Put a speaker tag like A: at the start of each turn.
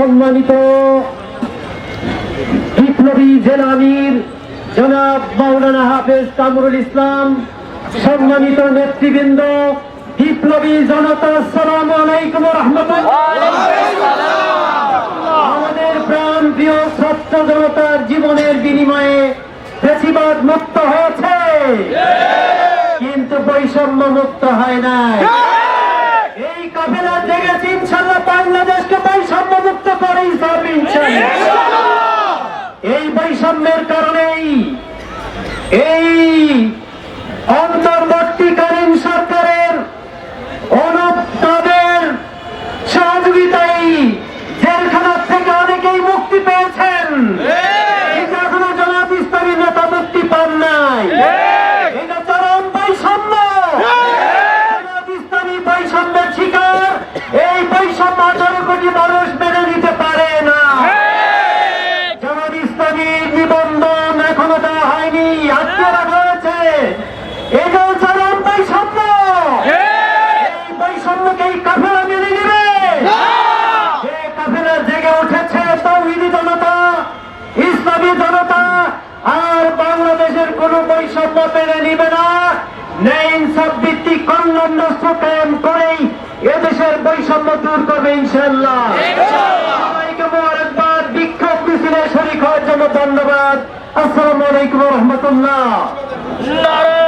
A: সম্মানিত বিপ্লবী জেলা জনাব মাওলানা হাফেজ কামরুল ইসলাম, সম্মানিত নেতৃবৃন্দ, বিপ্লবী জনতা সালাম আলাইকুম আমাদের প্রাণ প্রিয় ছাত্র জনতার জীবনের বিনিময়ে বেশিরভাগ মুক্ত হয়েছে। কিন্তু বৈষম্য মুক্ত হয় নাই। এই কাফেলা জেগেছে ইনশাল্লাহ বাংলাদেশকে মুক্ত করেই ইনশাল্লাহ এই বৈষম্যের কারণেই এই অন্তর্বর্তীকালীন সরকারের অনুপ্তাদের সহযোগিতায় জেলখানা থেকে অনেকেই মুক্তি পেয়েছেন কিন্তু এখনও জনাব ইসলামী নেতা মুক্তি পান নাই এটা চরম বৈষম্য জনাব ইসলামী বৈষম্যের শিকার এই বৈষম্য আঠারো কোটি মানুষ মেনে নিতে পারে না জামাত ইসলামীর নিবন্ধন এখনও দেওয়া হয়নি আটকে রাখা হয়েছে এটাও চরম বৈষম্য। এই বৈষম্যকে এই কাফেলা মেনে নেবে। যে কাফেলা জেগে উঠেছে তৌহিদি জনতা ইসলামী জনতা আর বাংলাদেশের কোন বৈষম্য মেনে নিবে না। ন্যায় ইনসাফ কল্যাণ রাষ্ট্র কায়েম করেই এদেশের বৈষম্য দূর করবে ইনশাল্লাহ সবাইকে মোবারকবাদ বিক্ষোভ মিছিলে শরিক হওয়ার জন্য ধন্যবাদ। আসসালামু আলাইকুম রহমতুল্লাহ
B: নারে